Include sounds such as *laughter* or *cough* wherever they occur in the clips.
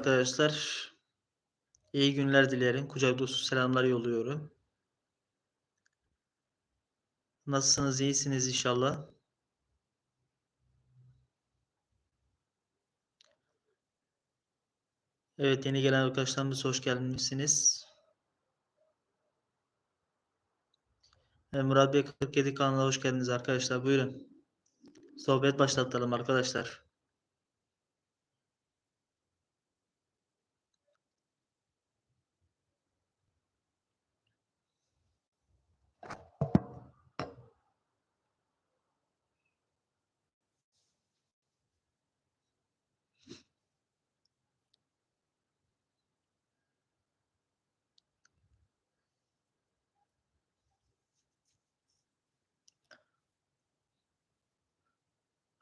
arkadaşlar. İyi günler dilerim. Kucak dolusu selamlar yolluyorum. Nasılsınız? İyisiniz inşallah. Evet yeni gelen arkadaşlarımız hoş gelmişsiniz. Murat Bey 47 kanalına hoş geldiniz arkadaşlar. Buyurun. Sohbet başlatalım arkadaşlar.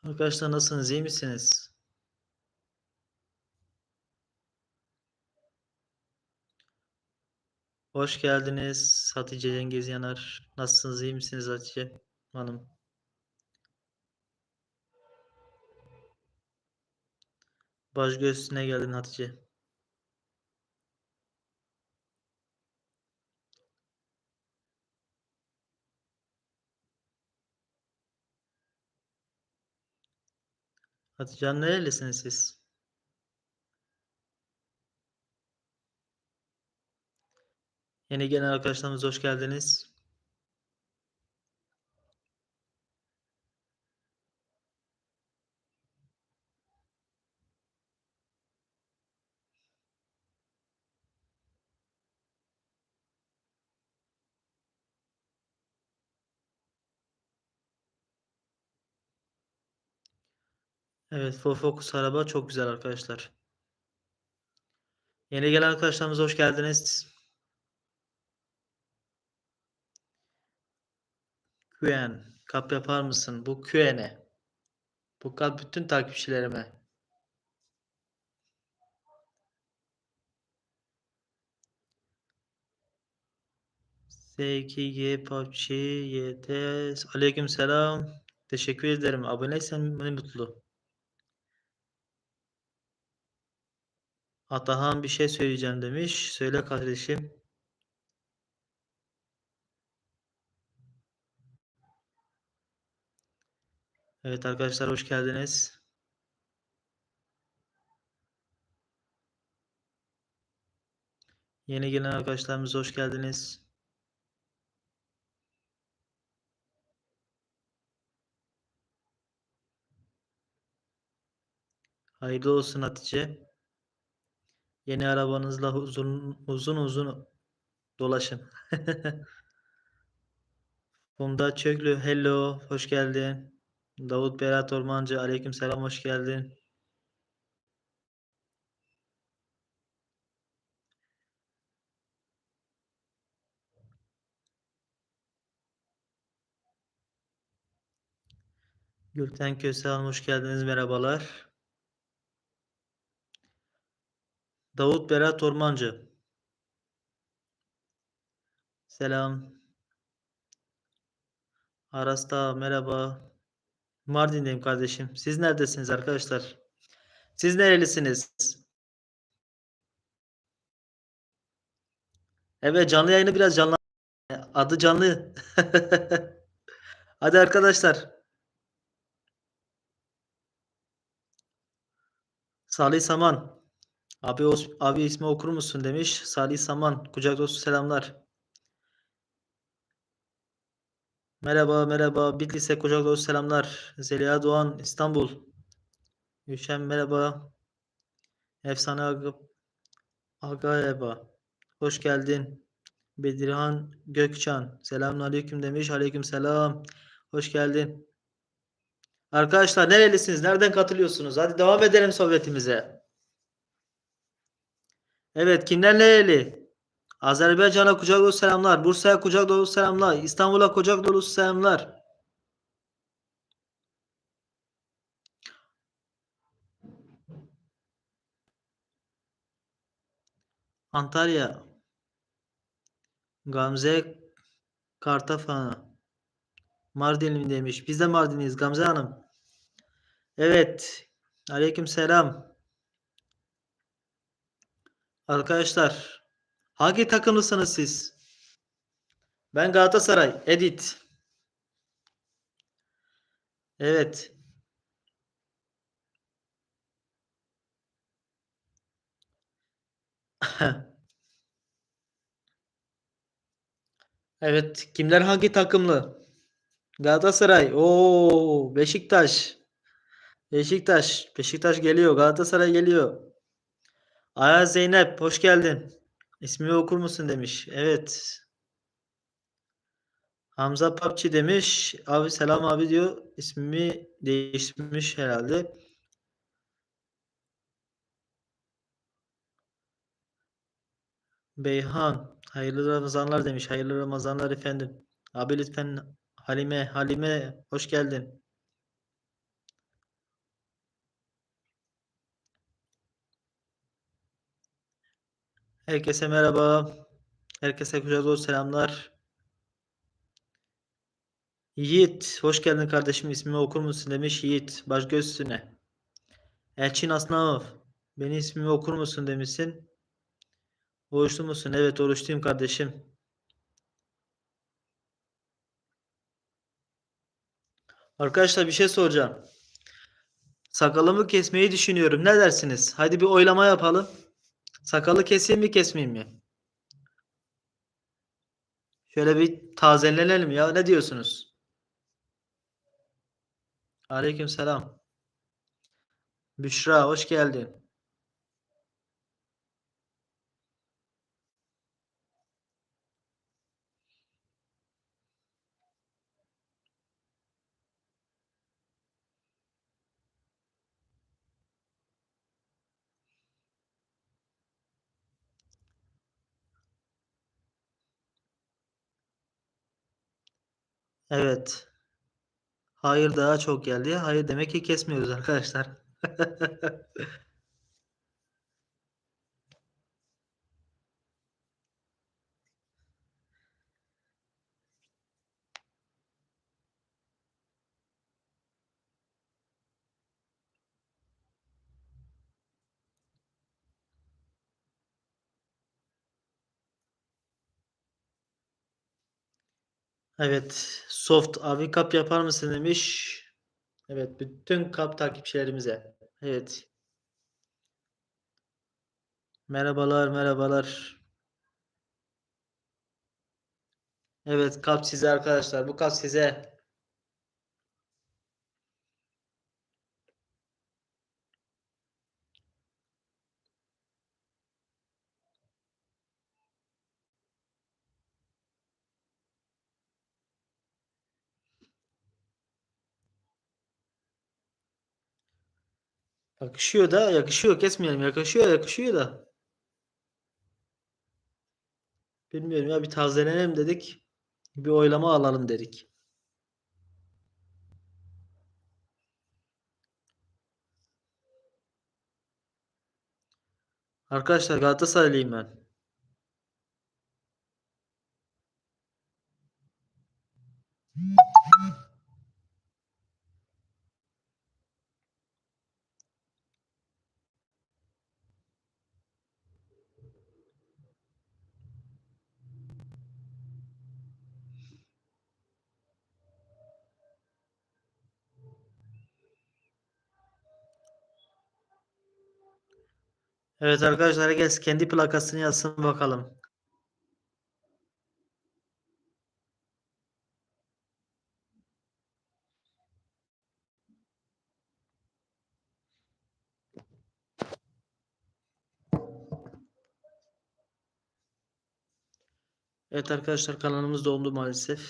Arkadaşlar nasılsınız? İyi misiniz? Hoş geldiniz Hatice Cengiz Yanar. Nasılsınız? İyi misiniz Hatice Hanım? Baş göğsüne geldin Hatice. Hatice Hanım nerelisiniz siz? Yeni gelen arkadaşlarımız hoş geldiniz. Evet, Ford Focus araba çok güzel arkadaşlar. Yeni gelen arkadaşlarımız hoş geldiniz. Qn, kap yapar mısın? Bu Qn'e. Bu kap bütün takipçilerime. S2G PUBG YT Aleyküm selam. Teşekkür ederim. Aboneysen ne mutlu. Atahan bir şey söyleyeceğim demiş. Söyle kardeşim. Evet arkadaşlar hoş geldiniz. Yeni gelen arkadaşlarımız hoş geldiniz. Hayırlı olsun Hatice. Yeni arabanızla uzun uzun uzun dolaşın. *laughs* Funda Çöklü hello hoş geldin. Davut Berat Ormancı aleyküm selam hoş geldin. Gülten Hanım hoş geldiniz merhabalar. Davut Berat Ormancı. Selam. Arasta merhaba. Mardin'deyim kardeşim. Siz neredesiniz arkadaşlar? Siz nerelisiniz? Evet canlı yayını biraz canlı. Adı canlı. *laughs* Hadi arkadaşlar. Salih Saman. Abi, abi ismi okur musun demiş. Salih Saman. Kucak dolusu selamlar. Merhaba merhaba. Bitlis'e kucak dolusu selamlar. Zeliha Doğan İstanbul. Gülşen merhaba. Efsane Aga, Agayeba. Hoş geldin. Bedirhan Gökçan. Selamun aleyküm demiş. Aleyküm selam. Hoş geldin. Arkadaşlar nerelisiniz? Nereden katılıyorsunuz? Hadi devam edelim sohbetimize. Evet kimler nereli? Azerbaycan'a kucak dolusu selamlar. Bursa'ya kucak dolusu selamlar. İstanbul'a kucak dolusu selamlar. Antalya. Gamze Kartafan'a. Mardinli demiş. Biz de Mardinliyiz Gamze Hanım. Evet. Aleyküm selam. Arkadaşlar hangi takımlısınız siz? Ben Galatasaray. Edit. Evet. *laughs* Evet. Kimler hangi takımlı? Galatasaray. Oo, Beşiktaş. Beşiktaş. Beşiktaş geliyor. Galatasaray geliyor. Aya Zeynep hoş geldin. İsmimi okur musun demiş. Evet. Hamza PUBG demiş. Abi selam abi diyor. İsmimi değiştirmiş herhalde. Beyhan. Hayırlı Ramazanlar demiş. Hayırlı Ramazanlar efendim. Abi lütfen Halime. Halime hoş geldin. Herkese merhaba. Herkese kucak dolu selamlar. Yiğit, hoş geldin kardeşim. İsmimi okur musun demiş Yiğit. Baş göz üstüne. Elçin Aslanov. Benim ismimi okur musun demişsin. Oruçlu musun? Evet oruçluyum kardeşim. Arkadaşlar bir şey soracağım. Sakalımı kesmeyi düşünüyorum. Ne dersiniz? Hadi bir oylama yapalım. Sakalı keseyim mi kesmeyeyim mi? Şöyle bir tazelenelim ya. Ne diyorsunuz? Aleyküm selam. Büşra hoş geldin. Evet. Hayır daha çok geldi. Hayır demek ki kesmiyoruz arkadaşlar. *laughs* Evet. Soft abi kap yapar mısın demiş. Evet. Bütün kap takipçilerimize. Evet. Merhabalar merhabalar. Evet kap size arkadaşlar. Bu kap size. Yakışıyor da yakışıyor kesmeyelim. Yakışıyor yakışıyor da. Bilmiyorum ya bir tazelenelim dedik. Bir oylama alalım dedik. Arkadaşlar Galatasaraylıyım ben. Evet arkadaşlar herkes kendi plakasını yazsın bakalım. Evet arkadaşlar kanalımız dondu maalesef.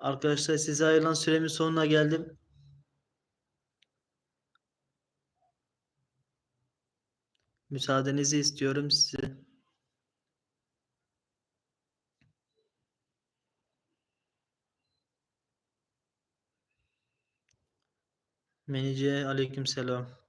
Arkadaşlar size ayrılan süremin sonuna geldim. Müsaadenizi istiyorum size. Menice aleykümselam.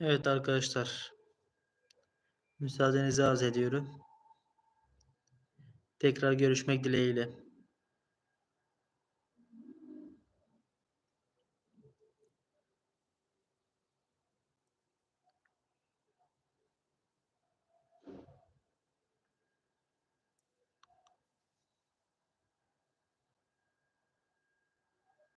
Evet arkadaşlar. Müsaadenizi arz ediyorum. Tekrar görüşmek dileğiyle.